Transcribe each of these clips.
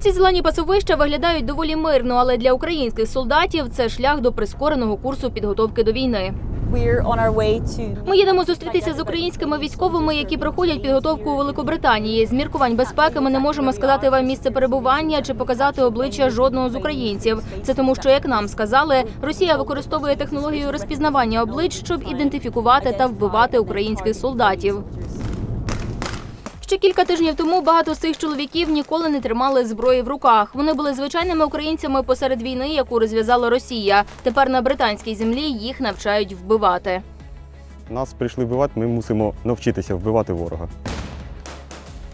Ці зелені пасовища виглядають доволі мирно, але для українських солдатів це шлях до прискореного курсу підготовки до війни. Ми їдемо зустрітися з українськими військовими, які проходять підготовку у Великобританії. З міркувань безпеки ми не можемо сказати вам місце перебування чи показати обличчя жодного з українців. Це тому, що як нам сказали, Росія використовує технологію розпізнавання облич, щоб ідентифікувати та вбивати українських солдатів. Ще кілька тижнів тому багато з цих чоловіків ніколи не тримали зброї в руках. Вони були звичайними українцями посеред війни, яку розв'язала Росія. Тепер на британській землі їх навчають вбивати. Нас прийшли вбивати, ми мусимо навчитися вбивати ворога.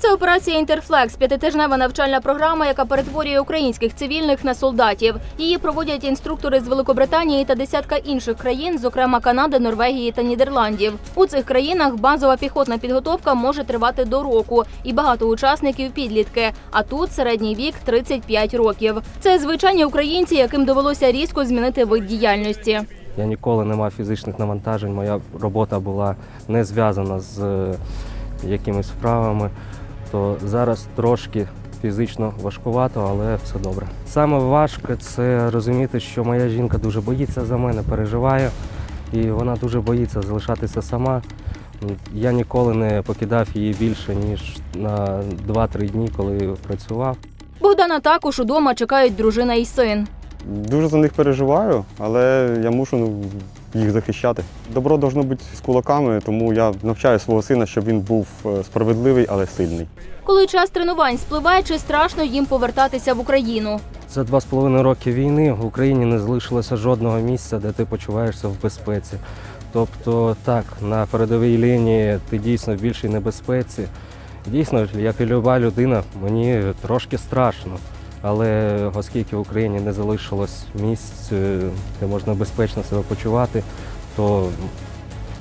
Це операція Інтерфлекс, п'ятитижнева навчальна програма, яка перетворює українських цивільних на солдатів. Її проводять інструктори з Великобританії та десятка інших країн, зокрема Канади, Норвегії та Нідерландів. У цих країнах базова піхотна підготовка може тривати до року, і багато учасників підлітки. А тут середній вік 35 років. Це звичайні українці, яким довелося різко змінити вид діяльності. Я ніколи не мав фізичних навантажень. Моя робота була не зв'язана з е, якимись вправами. То зараз трошки фізично важкувато, але все добре. Саме важке це розуміти, що моя жінка дуже боїться за мене, переживає, і вона дуже боїться залишатися сама. Я ніколи не покидав її більше ніж на 2-3 дні, коли працював. Богдана також удома чекають дружина і син. Дуже за них переживаю, але я мушу ну, їх захищати. Добро должно бути з кулаками, тому я навчаю свого сина, щоб він був е, справедливий, але сильний. Коли час тренувань спливає, чи страшно їм повертатися в Україну? За два з половиною роки війни в Україні не залишилося жодного місця, де ти почуваєшся в безпеці. Тобто, так, на передовій лінії ти дійсно в більшій небезпеці. Дійсно, як і люба людина, мені трошки страшно. Але оскільки в Україні не залишилось місць, е, де можна безпечно себе почувати, то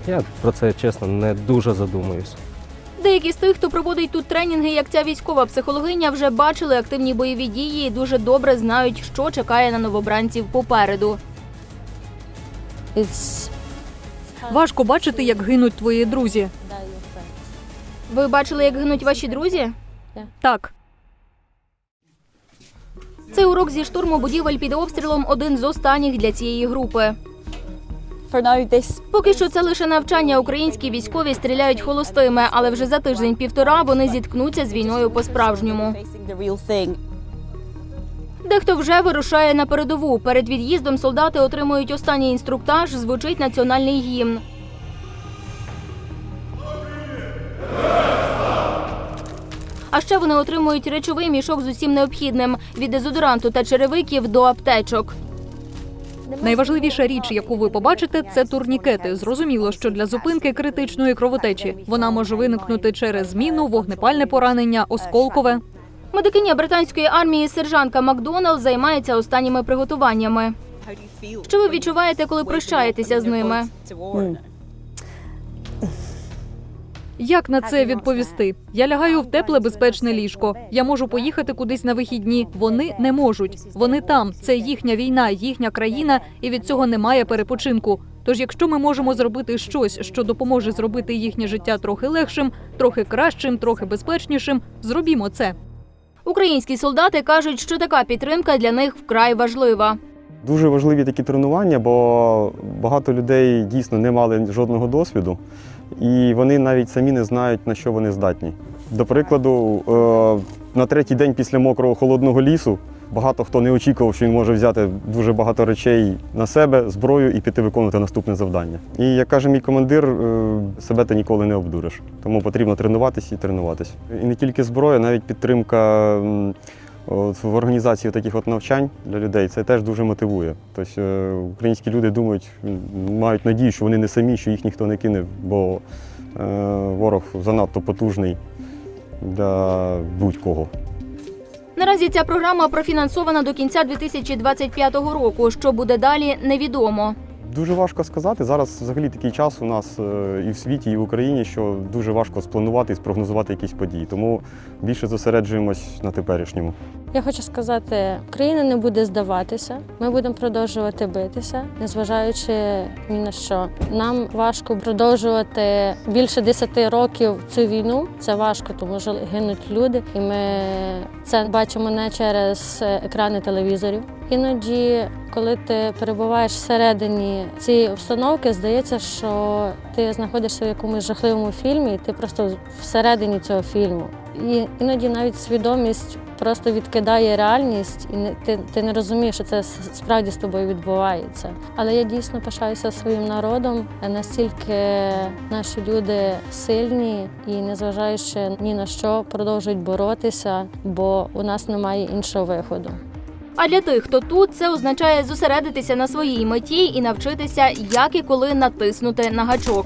я про це чесно не дуже задумуюсь. Деякі з тих, хто проводить тут тренінги, як ця військова психологиня, вже бачили активні бойові дії і дуже добре знають, що чекає на новобранців попереду. Важко бачити, як гинуть твої друзі. Ви бачили, як гинуть ваші друзі? Так, Цей урок зі штурму будівель під обстрілом один з останніх для цієї групи. Поки що це лише навчання. Українські військові стріляють холостими, але вже за тиждень-півтора вони зіткнуться з війною по-справжньому. Дехто вже вирушає на передову. Перед від'їздом солдати отримують останній інструктаж. Звучить національний гімн. А ще вони отримують речовий мішок з усім необхідним від дезодоранту та черевиків до аптечок. найважливіша річ, яку ви побачите, це турнікети. Зрозуміло, що для зупинки критичної кровотечі вона може виникнути через зміну, вогнепальне поранення, осколкове. Медикиня британської армії сержантка Макдоналд займається останніми приготуваннями. Що ви відчуваєте, коли прощаєтеся з ними? Як на це відповісти? Я лягаю в тепле безпечне ліжко. Я можу поїхати кудись на вихідні. Вони не можуть. Вони там. Це їхня війна, їхня країна, і від цього немає перепочинку. Тож, якщо ми можемо зробити щось, що допоможе зробити їхнє життя трохи легшим, трохи кращим, трохи безпечнішим, зробімо це. Українські солдати кажуть, що така підтримка для них вкрай важлива. Дуже важливі такі тренування, бо багато людей дійсно не мали жодного досвіду, і вони навіть самі не знають, на що вони здатні. До прикладу, е, на третій день після мокрого холодного лісу багато хто не очікував, що він може взяти дуже багато речей на себе, зброю і піти виконувати наступне завдання. І як каже мій командир, е, себе ти ніколи не обдуриш. Тому потрібно тренуватися і тренуватися. І не тільки зброя, навіть підтримка. В організації таких от навчань для людей це теж дуже мотивує. Тобто е, українські люди думають, мають надію, що вони не самі, що їх ніхто не кине, бо е, ворог занадто потужний для будь-кого. Наразі ця програма профінансована до кінця 2025 року. Що буде далі, невідомо. Дуже важко сказати. Зараз взагалі такий час у нас е, і в світі, і в Україні, що дуже важко спланувати і спрогнозувати якісь події. Тому більше зосереджуємось на теперішньому. Я хочу сказати, Україна не буде здаватися. Ми будемо продовжувати битися, незважаючи ні на що. Нам важко продовжувати більше 10 років цю війну. Це важко, тому що гинуть люди, і ми це бачимо не через екрани телевізорів. Іноді, коли ти перебуваєш всередині цієї обстановки, здається, що ти знаходишся в якомусь жахливому фільмі, і ти просто всередині цього фільму. І іноді навіть свідомість просто відкидає реальність, і ти, ти не розумієш, що це справді з тобою відбувається. Але я дійсно пишаюся своїм народом, настільки наші люди сильні і, незважаючи ні на що, продовжують боротися, бо у нас немає іншого виходу. А для тих, хто тут, це означає зосередитися на своїй меті і навчитися, як і коли натиснути на гачок.